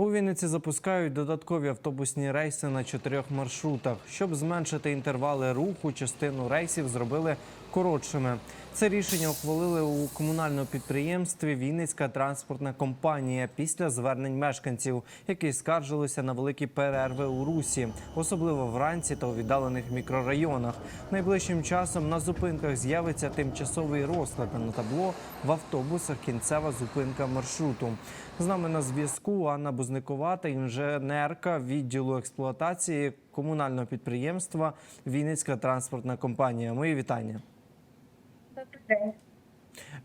У Вінниці запускають додаткові автобусні рейси на чотирьох маршрутах. Щоб зменшити інтервали руху, частину рейсів зробили коротшими. Це рішення ухвалили у комунальному підприємстві Вінницька транспортна компанія після звернень мешканців, які скаржилися на великі перерви у русі, особливо вранці та у віддалених мікрорайонах. Найближчим часом на зупинках з'явиться тимчасовий розклад на табло в автобусах. Кінцева зупинка маршруту. З нами на зв'язку Анна Бузникова та інженерка відділу експлуатації комунального підприємства Вінницька транспортна компанія. Мої вітання.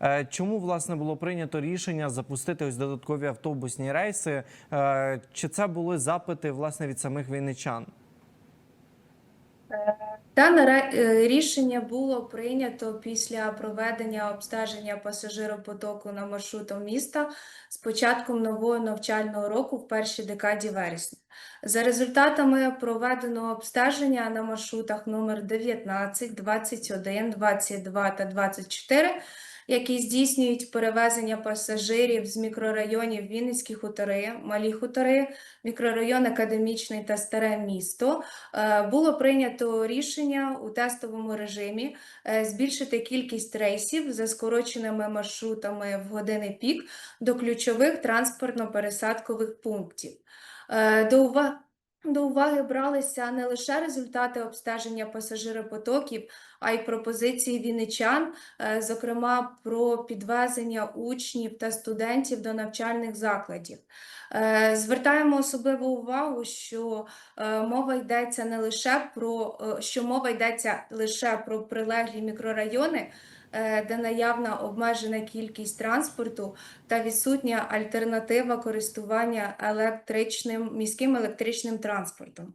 Е, Чому власне було прийнято рішення запустити ось додаткові автобусні рейси? Е, Чи це були запити власне від самих вінничан? Дане е, рішення було прийнято після проведення обстеження пасажиропотоку на маршрутах міста з початком нового навчального року в першій декаді вересня. За результатами проведеного обстеження на маршрутах номер 19, 21, 22 та 24, які здійснюють перевезення пасажирів з мікрорайонів Вінницькі хутори, Малі хутори, мікрорайон Академічний та Старе місто, Е, Було прийнято рішення у тестовому режимі е, збільшити кількість рейсів за скороченими маршрутами в години пік до ключових транспортно-пересадкових пунктів. Е, До уваги до уваги бралися не лише результати обстеження пасажиропотоків, а й пропозиції вінничан, е, зокрема про підвезення учнів та студентів до навчальних закладів. Е, Звертаємо особливу увагу, що е, мова йдеться не лише про що мова йдеться лише про прилеглі мікрорайони, де наявна обмежена кількість транспорту та відсутня альтернатива користування електричним міським електричним транспортом.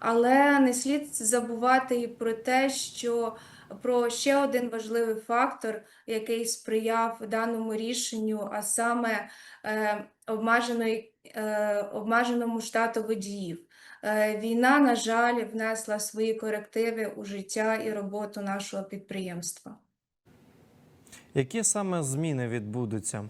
Але не слід забувати і про те, що про ще один важливий фактор, який сприяв даному рішенню, а саме е, обмеженої, е, обмеженому штату водіїв. Е, Війна, на жаль, внесла свої корективи у життя і роботу нашого підприємства. Які саме зміни відбудуться?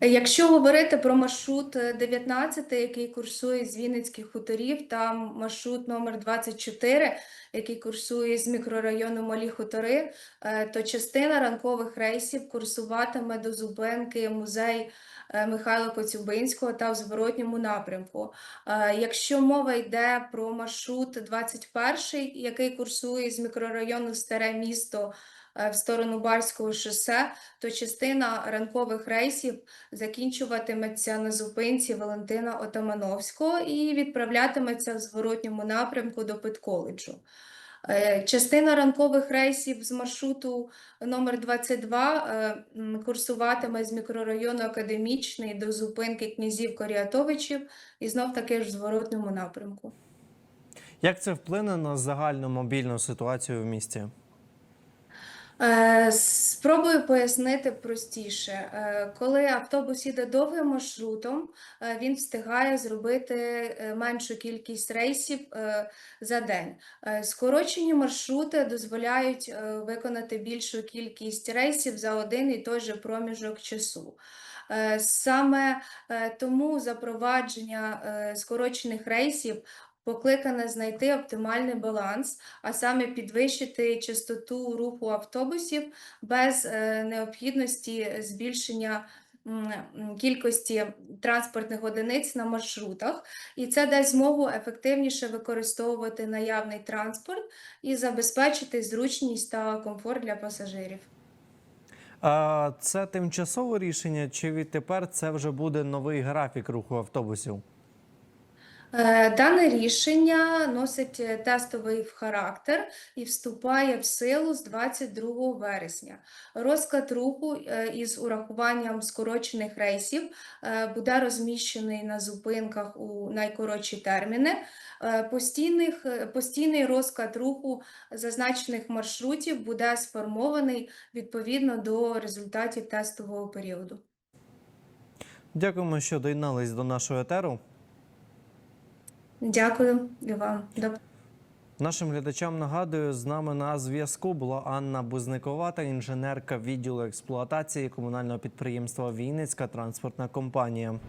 Якщо говорити про маршрут е, 19, який курсує з Вінницьких хуторів, та маршрут номер 24, який курсує з мікрорайону Малі Хутори, е, то частина ранкових рейсів курсуватиме до зупинки музей е, Михайла Коцюбинського та в зворотньому напрямку. Е, Якщо мова йде про маршрут 21, який курсує з мікрорайону Старе місто е, в сторону Барського шосе, то частина ранкових рейсів закінчуватиметься на зупинці Валентина Отамановського і відправлятиметься в зворотньому напрямку до Педколеджу. Е, Частина ранкових рейсів з маршруту номер 22 е, курсуватиме з мікрорайону Академічний до зупинки князів Коріатовичів і знов таки ж в зворотному напрямку. Як це вплине на загальну мобільну ситуацію в місті? Е, Спробую пояснити простіше. Е, Коли автобус їде довгим маршрутом, е, він встигає зробити меншу кількість рейсів за день. Скорочені маршрути дозволяють виконати більшу кількість рейсів за один і той же проміжок часу. Саме тому запровадження скорочених рейсів покликане знайти оптимальний баланс, а саме підвищити частоту руху автобусів без е, необхідності збільшення кількості транспортних одиниць на маршрутах, і це дасть змогу ефективніше використовувати наявний транспорт і забезпечити зручність та комфорт для пасажирів. А це тимчасове рішення, чи відтепер це вже буде новий графік руху автобусів? Е, Дане рішення носить е, тестовий характер і вступає в силу з 22 вересня. Розклад руху е, із урахуванням скорочених рейсів буде розміщений на зупинках у найкоротші терміни. Постійних, постійний розклад руху зазначених маршрутів буде сформований відповідно до результатів тестового періоду. Дякуємо, що доєднались до нашого етеру. Дякую і вам. До Нашим глядачам нагадую, з нами на зв'язку була Анна Бузникова та інженерка відділу експлуатації комунального підприємства Вінницька транспортна компанія.